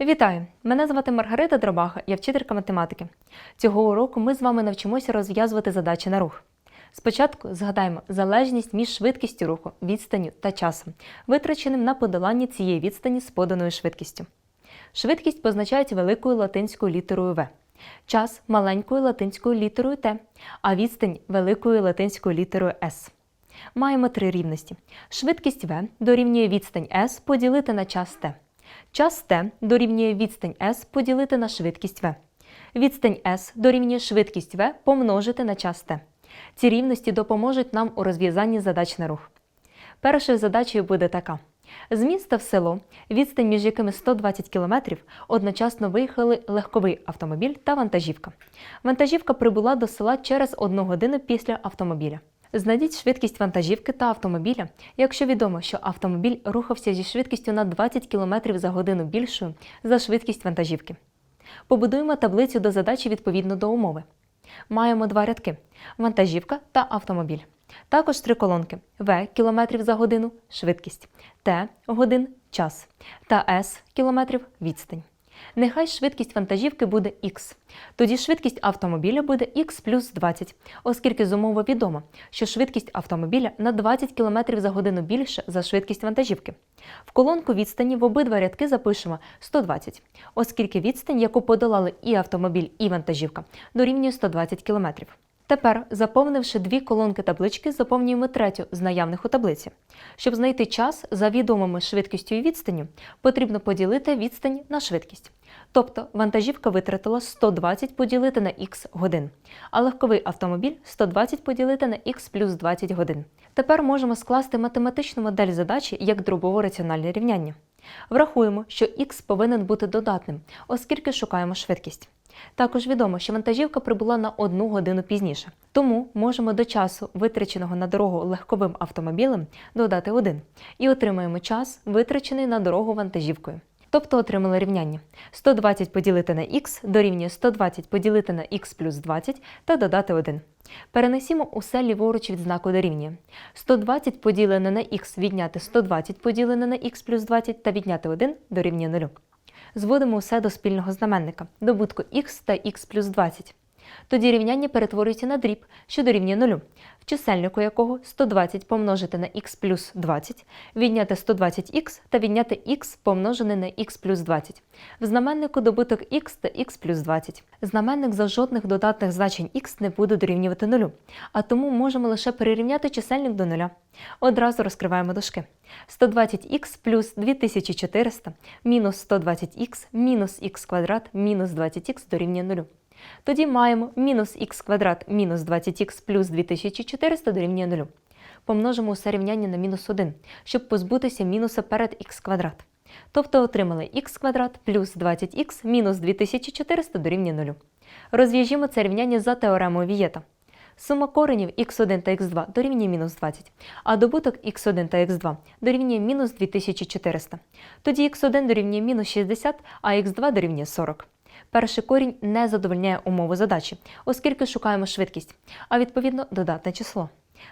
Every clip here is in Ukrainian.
Вітаю! Мене звати Маргарита Дробаха, я вчителька математики. Цього уроку ми з вами навчимося розв'язувати задачі на рух. Спочатку згадаємо залежність між швидкістю руху, відстанню та часом, витраченим на подолання цієї відстані з поданою швидкістю. Швидкість позначається великою латинською літерою В, час маленькою латинською літерою Т, а відстань великою латинською літерою С. Маємо три рівності. Швидкість В дорівнює відстань S поділити на час Т. Час t дорівнює відстань s поділити на швидкість v. Відстань s дорівнює швидкість v помножити на час t. Ці рівності допоможуть нам у розв'язанні задач на рух. Першою задачею буде така. З міста в село, відстань між якими 120 км, одночасно виїхали легковий автомобіль та вантажівка. Вантажівка прибула до села через одну годину після автомобіля. Знайдіть швидкість вантажівки та автомобіля, якщо відомо, що автомобіль рухався зі швидкістю на 20 км за годину більшою за швидкість вантажівки. Побудуємо таблицю до задачі відповідно до умови. Маємо два рядки вантажівка та автомобіль. Також три колонки В км за годину швидкість, Т годин час та С кілометрів відстань. Нехай швидкість вантажівки буде х. Тоді швидкість автомобіля буде х плюс 20, оскільки з умови відомо, що швидкість автомобіля на 20 км за годину більше за швидкість вантажівки. В колонку відстані в обидва рядки запишемо 120, оскільки відстань, яку подолали і автомобіль, і вантажівка, дорівнює 120 км. Тепер, заповнивши дві колонки таблички, заповнюємо третю з наявних у таблиці. Щоб знайти час за відомими швидкістю і відстанню, потрібно поділити відстань на швидкість. Тобто вантажівка витратила 120 поділити на х годин, а легковий автомобіль 120 поділити на х плюс 20 годин. Тепер можемо скласти математичну модель задачі як дробово раціональне рівняння. Врахуємо, що х повинен бути додатним, оскільки шукаємо швидкість. Також відомо, що вантажівка прибула на одну годину пізніше. Тому можемо до часу, витраченого на дорогу легковим автомобілем, додати один і отримаємо час, витрачений на дорогу вантажівкою. Тобто отримали рівняння 120 поділити на х дорівнює 120 поділити на х плюс 20 та додати 1. Перенесімо усе ліворуч від знаку дорівнює. 120 поділене на х відняти 120 поділене на х плюс 20 та відняти 1 дорівнює 0 зводимо все до спільного знаменника, добутку х та х плюс 20. Тоді рівняння перетворюється на дріб, що дорівнює 0, в чисельнику якого 120 помножити на х плюс 20, відняти 120х та відняти х помножене на х плюс 20. В знаменнику добуток х та х плюс 20. Знаменник за жодних додатних значень х не буде дорівнювати 0, а тому можемо лише перерівняти чисельник до 0. Одразу розкриваємо дужки. 120х плюс 2400 мінус 120х мінус х квадрат мінус 20х дорівнює 0. Тоді маємо мінус х квадрат мінус 20х плюс 2400 дорівнює 0. Помножимо усе рівняння на мінус 1, щоб позбутися мінуса перед х квадрат. Тобто отримали х квадрат плюс 20х мінус 2400 дорівнює 0. Розв'яжімо це рівняння за теоремою Вієта. Сума коренів х1 та х2 дорівнює мінус 20, а добуток х1 та х2 дорівнює мінус 2400. Тоді х1 дорівнює мінус 60, а х2 дорівнює 40. Перший корінь не задовольняє умову задачі, оскільки шукаємо швидкість, а відповідно додатне число.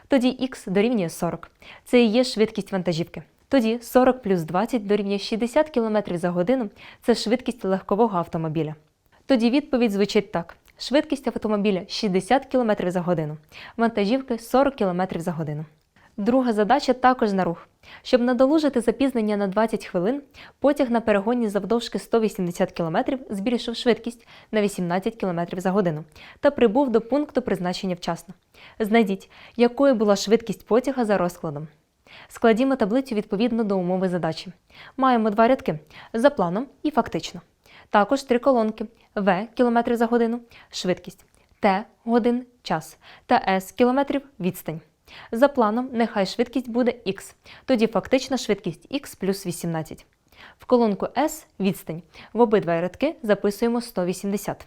Тоді х дорівнює 40. Це і є швидкість вантажівки. Тоді 40 плюс 20 дорівнює 60 км за годину це швидкість легкового автомобіля. Тоді відповідь звучить так: швидкість автомобіля 60 км за годину, вантажівки 40 км за годину. Друга задача також на рух. Щоб надолужити запізнення на 20 хвилин, потяг на перегоні завдовжки 180 км збільшив швидкість на 18 км за годину та прибув до пункту призначення вчасно. Знайдіть, якою була швидкість потяга за розкладом. Складімо таблицю відповідно до умови задачі. Маємо два рядки за планом і фактично. Також три колонки В км за годину, швидкість, Т годин час та С кілометрів відстань. За планом, нехай швидкість буде х, тоді фактична швидкість х плюс 18. В колонку S відстань. В обидва рядки записуємо 180.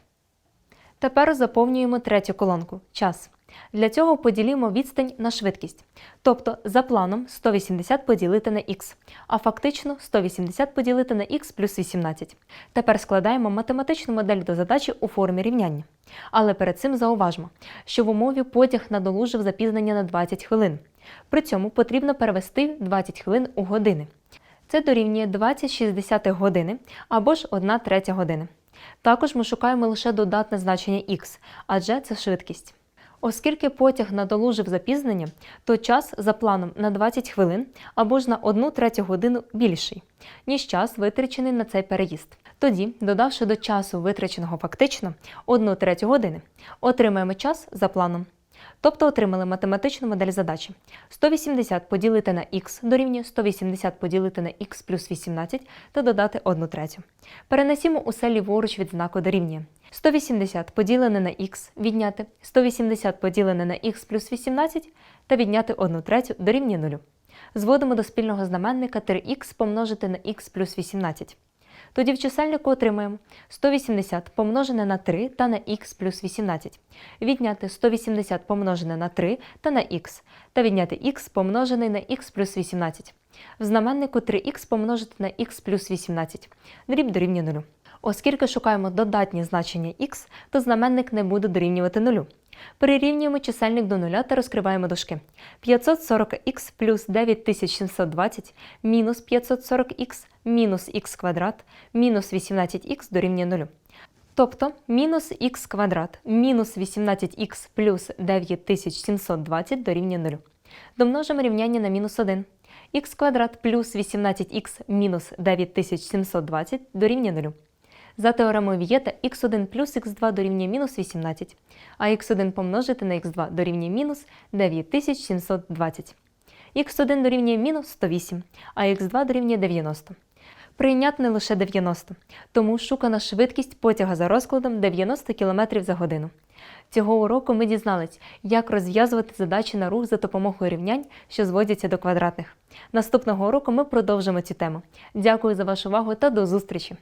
Тепер заповнюємо третю колонку час. Для цього поділімо відстань на швидкість. Тобто за планом 180 поділити на х, а фактично 180 поділити на х плюс 18. Тепер складаємо математичну модель до задачі у формі рівняння. Але перед цим зауважмо, що в умові потяг надолужив запізнення на 20 хвилин. При цьому потрібно перевести 20 хвилин у години. Це дорівнює 20 години або ж 1 третя години. Також ми шукаємо лише додатне значення х, адже це швидкість. Оскільки потяг надолужив запізнення, то час за планом на 20 хвилин або ж на 1 третю годину більший, ніж час, витрачений на цей переїзд. Тоді, додавши до часу, витраченого фактично 1 третю години, отримаємо час за планом. Тобто отримали математичну модель задачі. 180 поділити на х дорівнює 180 поділити на х плюс 18 та додати 1 третю. Перенесімо усе ліворуч від знаку дорівнює. 180 поділене на х відняти 180 поділене на х плюс 18 та відняти 1 третю дорівнює 0. Зводимо до спільного знаменника 3х помножити на х плюс 18. Тоді в чисельнику отримаємо 180 помножене на 3 та на х плюс 18. Відняти 180 помножене на 3 та на х, та відняти х помножений на х плюс 18. В знаменнику 3х помножити на х плюс 18. Дріб дорівнює 0. Оскільки шукаємо додатні значення х, то знаменник не буде дорівнювати 0. Перерівнюємо чисельник до нуля та розкриваємо дужки. 540х плюс 9720 мінус 540х мінус х квадрат мінус 18х дорівнює 0. Тобто мінус х квадрат мінус 18х плюс 9720 дорівнює 0. Домножимо рівняння на мінус 1. Х квадрат плюс 18х мінус 9720 дорівнює 0. За теоремою Вієта х1 плюс х2 дорівнює мінус 18, а х1 помножити на х2 дорівнює мінус 9720. х1 дорівнює мінус 108, а х2 дорівнює 90. Прийнятне лише 90, тому шукана швидкість потяга за розкладом 90 км за годину. Цього уроку ми дізнались, як розв'язувати задачі на рух за допомогою рівнянь, що зводяться до квадратних. Наступного уроку ми продовжимо цю тему. Дякую за вашу увагу та до зустрічі!